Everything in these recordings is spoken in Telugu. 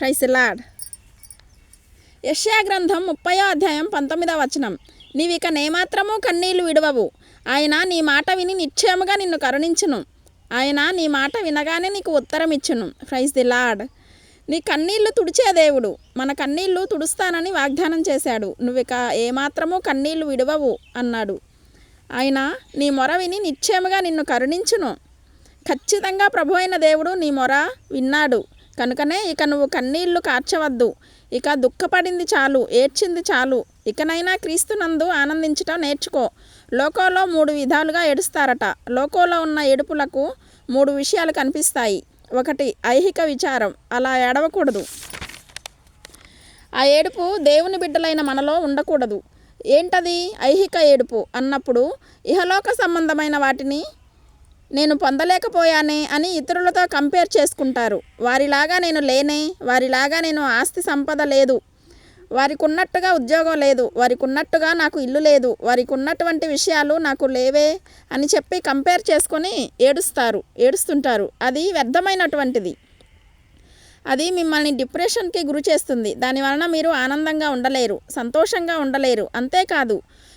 క్రైసిలాడ్ యష్యా గ్రంథం ముప్పయో అధ్యాయం పంతొమ్మిదవ వచనం. నీవిక నేమాత్రము కన్నీళ్ళు విడవవు. ఆయన నీ మాట విని నిశ్చయముగా నిన్ను కరుణించును. ఆయన నీ మాట వినగానే నీకు ఉత్తరం ఇచ్చును ప్రైజ్ ది లాడ్ నీ కన్నీళ్ళు తుడిచే దేవుడు. మన కన్నీళ్ళు తుడుస్తానని వాగ్దానం చేశాడు. నువ్విక ఏమాత్రము కన్నీళ్ళు విడవవు అన్నాడు. ఆయన నీ మొర విని నిశ్చయముగా నిన్ను కరుణించును. ఖచ్చితంగా ప్రభు అయిన దేవుడు నీ మొర విన్నాడు. కనుకనే ఇక నువ్వు కన్నీళ్ళు కార్చవద్దు. ఇక దుఃఖపడింది చాలు ఏడ్చింది చాలు. ఇకనైనా క్రీస్తునందు ఆనందించటం నేర్చుకో. లోకంలో మూడు విధాలుగా ఏడుస్తారట. లోకంలో ఉన్న ఏడుపులకు మూడు విషయాలు కనిపిస్తాయి. ఒకటి ఐహిక విచారం. అలా ఏడవకూడదు. ఆ ఏడుపు దేవుని బిడ్డలైన మనలో ఉండకూడదు. ఏంటది? ఐహిక ఏడుపు అన్నప్పుడు ఇహలోక సంబంధమైన వాటిని నేను పొందలేకపోయానే అని ఇతరులతో కంపేర్ చేసుకుంటారు. వారిలాగా నేను లేనే వారిలాగా నేను ఆస్తి సంపద లేదు. వారికి ఉన్నట్టుగా ఉద్యోగం లేదు వారికి ఉన్నట్టుగా నాకు ఇల్లు లేదు వారికి ఉన్నటువంటి విషయాలు నాకు లేవే అని చెప్పి కంపేర్ చేసుకొని ఏడుస్తారు ఏడుస్తుంటారు. అది వ్యర్థమైనటువంటిది. అది మిమ్మల్ని డిప్రెషన్కి గురి చేస్తుంది. దానివలన మీరు ఆనందంగా ఉండలేరు సంతోషంగా ఉండలేరు. అంతేకాదు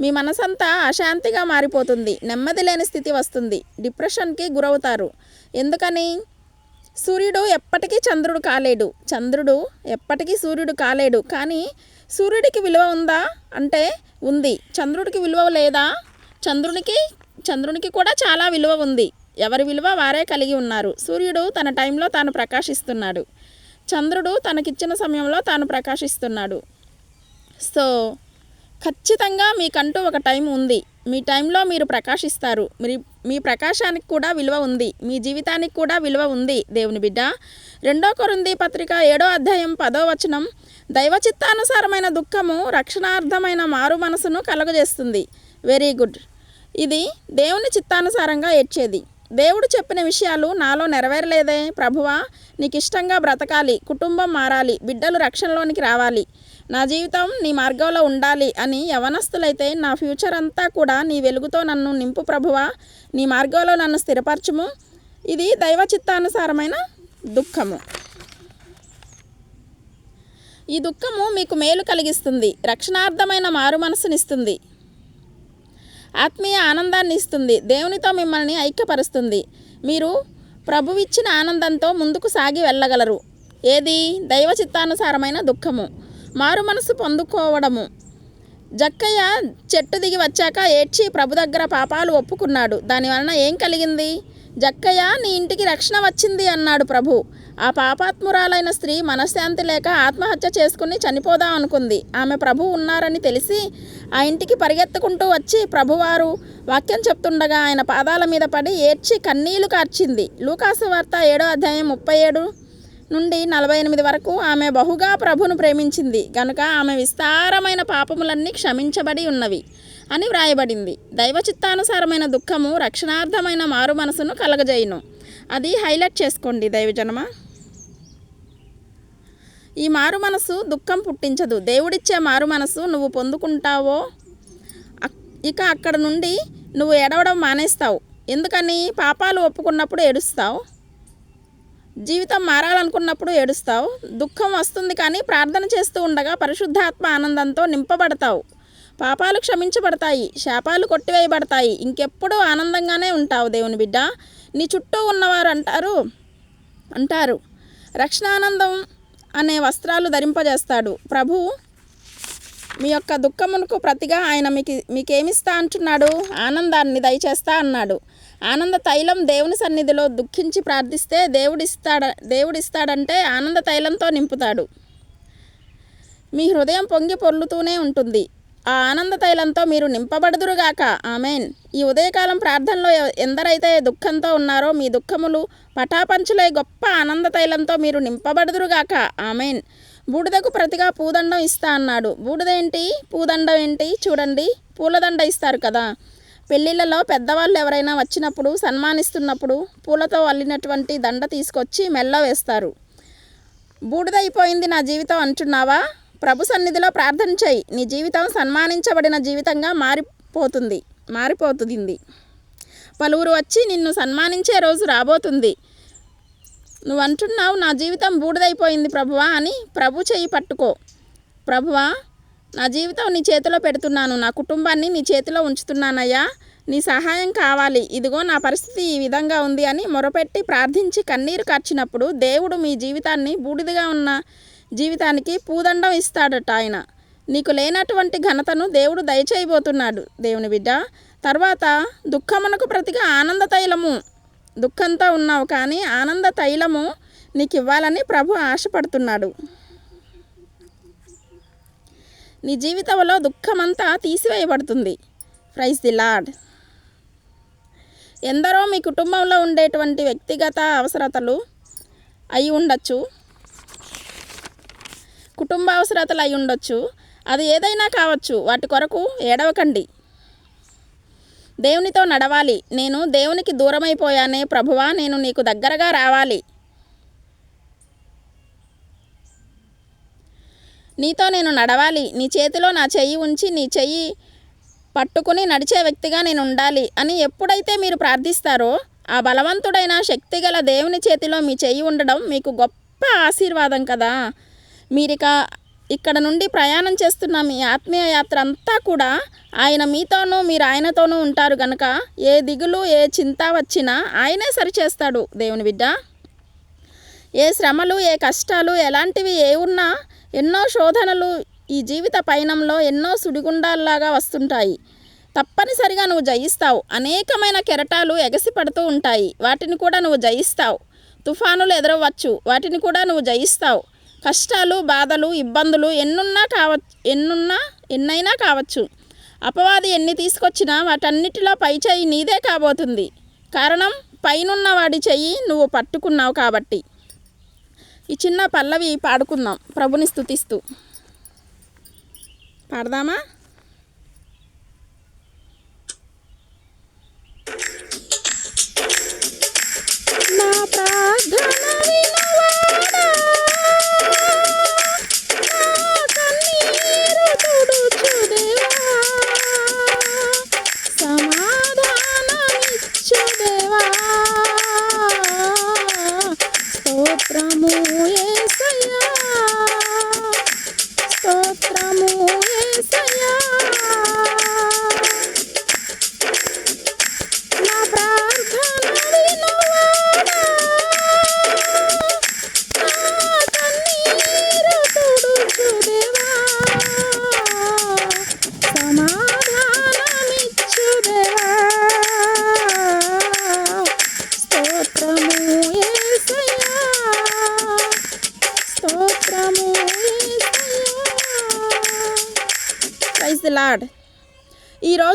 మీ మనసంతా అశాంతిగా మారిపోతుంది. నెమ్మది లేని స్థితి వస్తుంది. డిప్రెషన్కి గురవుతారు. ఎందుకని? సూర్యుడు ఎప్పటికీ చంద్రుడు కాలేడు. చంద్రుడు ఎప్పటికీ సూర్యుడు కాలేడు. కానీ సూర్యుడికి విలువ ఉందా? అంటే ఉంది. చంద్రుడికి విలువ లేదా? చంద్రునికి చంద్రునికి కూడా చాలా విలువ ఉంది. ఎవరి విలువ వారే కలిగి ఉన్నారు. సూర్యుడు తన టైంలో తాను ప్రకాశిస్తున్నాడు. చంద్రుడు తనకిచ్చిన సమయంలో తాను ప్రకాశిస్తున్నాడు. సో ఖచ్చితంగా మీకంటూ ఒక టైం ఉంది. మీ టైంలో మీరు ప్రకాశిస్తారు. మీ మీ ప్రకాశానికి కూడా విలువ ఉంది. మీ జీవితానికి కూడా విలువ ఉంది దేవుని బిడ్డ. రెండో కొరింది పత్రిక ఏడో అధ్యాయం పదో వచనం దైవ చిత్తానుసారమైన దుఃఖము రక్షణార్థమైన మారు మనసును కలుగజేస్తుంది. వెరీ గుడ్ ఇది దేవుని చిత్తానుసారంగా ఏడ్చేది. దేవుడు చెప్పిన విషయాలు నాలో నెరవేరలేదే ప్రభువా. నీకు ఇష్టంగా బ్రతకాలి కుటుంబం మారాలి బిడ్డలు రక్షణలోనికి రావాలి. నా జీవితం నీ మార్గంలో ఉండాలి అని యవనస్తులైతే నా ఫ్యూచర్ అంతా కూడా నీ వెలుగుతో నన్ను నింపు ప్రభువా. నీ మార్గంలో నన్ను స్థిరపరచుము. ఇది దైవ చిత్తానుసారమైన దుఃఖము. ఈ దుఃఖము మీకు మేలు కలిగిస్తుంది రక్షణార్థమైన మారు మనసునిస్తుంది. ఆత్మీయ ఆనందాన్ని ఇస్తుంది దేవునితో మిమ్మల్ని ఐక్యపరుస్తుంది. మీరు ప్రభువిచ్చిన ఆనందంతో ముందుకు సాగి వెళ్ళగలరు. ఏది? దైవ చిత్తానుసారమైన దుఃఖము. మారు మనసు పొందుకోవడము. జక్కయ్య చెట్టు దిగి వచ్చాక ఏడ్చి ప్రభు దగ్గర పాపాలు ఒప్పుకున్నాడు. దానివలన ఏం కలిగింది? జక్కయ్య నీ ఇంటికి రక్షణ వచ్చింది అన్నాడు ప్రభు. ఆ పాపాత్మురాలైన స్త్రీ మనశ్శాంతి లేక ఆత్మహత్య చేసుకుని చనిపోదాం అనుకుంది. ఆమె ప్రభు ఉన్నారని తెలిసి ఆ ఇంటికి పరిగెత్తుకుంటూ వచ్చి ప్రభువారు వాక్యం చెప్తుండగా ఆయన పాదాల మీద పడి ఏడ్చి కన్నీళ్ళు కార్చింది. లూకాసు వార్త ఏడో అధ్యాయం ముప్పై ఏడు నుండి నలభై ఎనిమిది వరకు ఆమె బహుగా ప్రభును ప్రేమించింది. కనుక ఆమె విస్తారమైన పాపములన్నీ క్షమించబడి ఉన్నవి అని వ్రాయబడింది. దైవ చిత్తానుసారమైన దుఃఖము రక్షణార్థమైన మారు మనసును కలగజేయును. అది హైలైట్ చేసుకోండి దైవజనమా. ఈ మారు మనసు దుఃఖం పుట్టించదు. దేవుడిచ్చే మారు మనసు నువ్వు పొందుకుంటావో అక్- ఇక అక్కడ నుండి నువ్వు ఏడవడం మానేస్తావు. ఎందుకని? పాపాలు ఒప్పుకున్నప్పుడు ఏడుస్తావు. జీవితం మారాలనుకున్నప్పుడు ఏడుస్తావు. దుఃఖం వస్తుంది కానీ ప్రార్థన చేస్తూ ఉండగా పరిశుద్ధాత్మ ఆనందంతో నింపబడతావు. పాపాలు క్షమించబడతాయి. శాపాలు కొట్టివేయబడతాయి. ఇంకెప్పుడూ ఆనందంగానే ఉంటావు దేవుని బిడ్డ. నీ చుట్టూ ఉన్నవారు అంటారు అంటారు. రక్షణానందం అనే వస్త్రాలు ధరింపజేస్తాడు. ప్రభు మీ యొక్క దుఃఖమునకు ప్రతిగా ఆయన మీకు మీకేమిస్తా అంటున్నాడు? ఆనందాన్ని దయచేస్తా అన్నాడు. ఆనంద తైలం దేవుని సన్నిధిలో దుఃఖించి ప్రార్థిస్తే దేవుడిస్తాడ దేవుడిస్తాడంటే ఆనంద తైలంతో నింపుతాడు. మీ హృదయం పొంగి పొర్లుతూనే ఉంటుంది. ఆ ఆనంద తైలంతో మీరు నింపబడుదురుగాక. ఆమెన్. ఈ ఉదయకాలం ప్రార్థనలో ఎందరైతే దుఃఖంతో ఉన్నారో మీ దుఃఖములు పటాపంచులై గొప్ప ఆనంద తైలంతో మీరు నింపబడుదురుగాక. ఆమెన్. బూడిదకు ప్రతిగా పూదండం ఇస్తా అన్నాడు. బూడిద ఏంటి? పూదండం ఏంటి? చూడండి. పూలదండ ఇస్తారు కదా. పెళ్ళిళ్ళలో పెద్దవాళ్ళు ఎవరైనా వచ్చినప్పుడు సన్మానిస్తున్నప్పుడు పూలతో అల్లినటువంటి దండ తీసుకొచ్చి మెల్ల వేస్తారు. బూడిదైపోయింది నా జీవితం అంటున్నావా? ప్రభు సన్నిధిలో ప్రార్థన చేయి. నీ జీవితం సన్మానించబడిన జీవితంగా మారిపోతుంది మారిపోతుంది. పలువురు వచ్చి నిన్ను సన్మానించే రోజు రాబోతుంది. నువ్వు అంటున్నావు నా జీవితం బూడిదైపోయింది ప్రభువా అని ప్రభు చేయి పట్టుకో. ప్రభువా నా జీవితం నీ చేతిలో పెడుతున్నాను నా కుటుంబాన్ని నీ చేతిలో ఉంచుతున్నానయ్యా నీ సహాయం కావాలి. ఇదిగో నా పరిస్థితి ఈ విధంగా ఉంది అని మొరపెట్టి ప్రార్థించి కన్నీరు కార్చినప్పుడు దేవుడు మీ జీవితాన్ని బూడిదగా ఉన్న జీవితానికి పూదండం ఇస్తాడట ఆయన. నీకు లేనటువంటి ఘనతను దేవుడు దయచేయబోతున్నాడు. దేవుని బిడ్డ తర్వాత దుఃఖమునకు ప్రతిగా ఆనంద తైలము. దుఃఖంతో ఉన్నావు కానీ ఆనంద తైలము నీకు ఇవ్వాలని ప్రభు ఆశపడుతున్నాడు. నీ జీవితంలో దుఃఖమంతా తీసివేయబడుతుంది. ప్రైజ్ ది లాడ్ ఎందరో మీ కుటుంబంలో ఉండేటువంటి వ్యక్తిగత అవసరతలు అయి ఉండొచ్చు. కుటుంబ అవసరతలు అయి ఉండొచ్చు. అది ఏదైనా కావచ్చు. వాటి కొరకు ఏడవకండి. దేవునితో నడవాలి. నేను దేవునికి దూరమైపోయానే ప్రభువా నేను నీకు దగ్గరగా రావాలి. నీతో నేను నడవాలి. నీ చేతిలో నా చెయ్యి ఉంచి నీ చెయ్యి పట్టుకుని నడిచే వ్యక్తిగా నేను ఉండాలి అని ఎప్పుడైతే మీరు ప్రార్థిస్తారో ఆ బలవంతుడైన శక్తిగల దేవుని చేతిలో మీ చెయ్యి ఉండడం మీకు గొప్ప ఆశీర్వాదం కదా. మీరిక ఇక్కడ నుండి ప్రయాణం చేస్తున్న మీ ఆత్మీయ యాత్ర అంతా కూడా ఆయన మీతోనూ మీరు ఆయనతోనూ ఉంటారు కనుక ఏ దిగులు ఏ చింత వచ్చినా ఆయనే సరిచేస్తాడు. దేవుని బిడ్డ ఏ శ్రమలు ఏ కష్టాలు ఎలాంటివి ఏ ఉన్నా ఎన్నో శోధనలు ఈ జీవిత పయనంలో ఎన్నో సుడిగుండాల్లాగా వస్తుంటాయి. తప్పనిసరిగా నువ్వు జయిస్తావు. అనేకమైన కెరటాలు ఎగసిపడుతూ ఉంటాయి. వాటిని కూడా నువ్వు జయిస్తావు. తుఫానులు ఎదురవచ్చు వాటిని కూడా నువ్వు జయిస్తావు. కష్టాలు బాధలు ఇబ్బందులు ఎన్నున్నా కావచ్చు ఎన్నున్నా ఎన్నైనా కావచ్చు. అపవాది ఎన్ని తీసుకొచ్చినా వాటన్నిటిలో పై చెయ్యి నీదే కాబోతుంది. కారణం పైనున్న వాడి చెయ్యి నువ్వు పట్టుకున్నావు కాబట్టి. ఈ చిన్న పల్లవి పాడుకుందాం. ప్రభుని స్థుతిస్తూ పాడదామా? నా ప్రార్థన వినవాడా?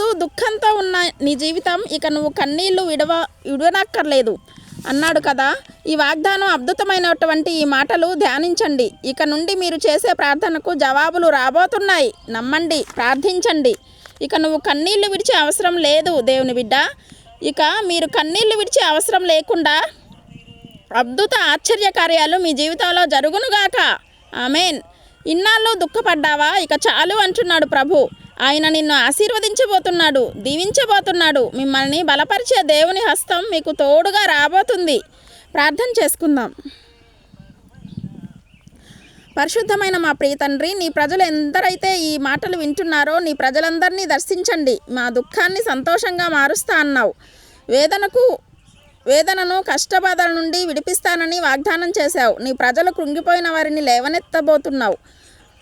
ఈరోజు దుఃఖంతో ఉన్న నీ జీవితం ఇక నువ్వు కన్నీళ్ళు విడవ విడవనక్కర్లేదు. అన్నాడు కదా. ఈ వాగ్దానం అద్భుతమైనటువంటి ఈ మాటలు ధ్యానించండి. ఇక నుండి మీరు చేసే ప్రార్థనకు జవాబులు రాబోతున్నాయి. నమ్మండి ప్రార్థించండి. ఇక నువ్వు కన్నీళ్ళు విడిచే అవసరం లేదు దేవుని బిడ్డ. ఇక మీరు కన్నీళ్ళు విడిచే అవసరం లేకుండా అద్భుత ఆశ్చర్య కార్యాలు మీ జీవితంలో జరుగునుగాక. ఆమెన్. ఇన్నాళ్ళు దుఃఖపడ్డావా? ఇక చాలు అంటున్నాడు ప్రభు. ఆయన నిన్ను ఆశీర్వదించబోతున్నాడు దీవించబోతున్నాడు. మిమ్మల్ని బలపరిచే దేవుని హస్తం మీకు తోడుగా రాబోతుంది. ప్రార్థన చేసుకుందాం. పరిశుద్ధమైన మా ప్రియ తండ్రి నీ ప్రజలు ఎందరైతే ఈ మాటలు వింటున్నారో నీ ప్రజలందరినీ దర్శించండి. మా దుఃఖాన్ని సంతోషంగా మారుస్తా అన్నావు. వేదనకు వేదనను కష్టబాధల నుండి విడిపిస్తానని వాగ్దానం చేశావు. నీ ప్రజలు కృంగిపోయిన వారిని లేవనెత్తబోతున్నావు.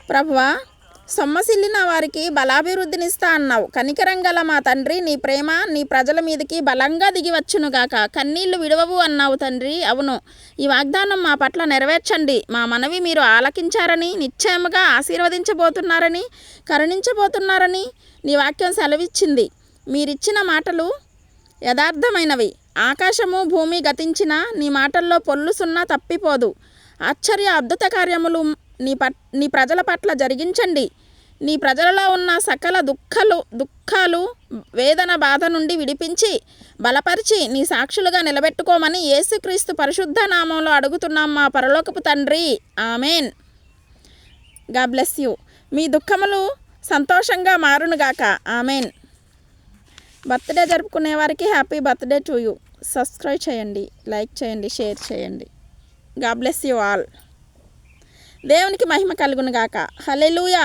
ప్రభువా సొమ్మసిల్లిన వారికి బలాభివృద్ధినిస్తా అన్నావు. కనికరం గల మా తండ్రి నీ ప్రేమ నీ ప్రజల మీదకి బలంగా దిగివచ్చునుగాక కన్నీళ్ళు విడవవు అన్నావు తండ్రి. అవును. ఈ వాగ్దానం మా పట్ల నెరవేర్చండి. మా మనవి మీరు ఆలకించారని నిశ్చయముగా ఆశీర్వదించబోతున్నారని కరుణించబోతున్నారని నీ వాక్యం సెలవిచ్చింది. మీరిచ్చిన మాటలు యథార్థమైనవి. ఆకాశము భూమి గతించిన నీ మాటల్లో పొల్లుసున్నా తప్పిపోదు. ఆశ్చర్య అద్భుత కార్యములు నీ పట్ నీ ప్రజల పట్ల జరిగించండి. నీ ప్రజలలో ఉన్న సకల దుఃఖలు దుఃఖాలు వేదన బాధ నుండి విడిపించి బలపరిచి నీ సాక్షులుగా నిలబెట్టుకోమని యేసుక్రీస్తు పరిశుద్ధ నామంలో అడుగుతున్నాం మా పరలోకపు తండ్రి. ఆమెన్. గా బ్లెస్ యూ. మీ దుఃఖములు సంతోషంగా మారునుగాక. ఆమెన్. బర్త్డే జరుపుకునే వారికి happy birthday to you. Subscribe చేయండి లైక్ చేయండి షేర్ చేయండి. గా బ్లెస్ యు ఆల్ దేవునికి మహిమ కలుగును గాక. హలెలూయా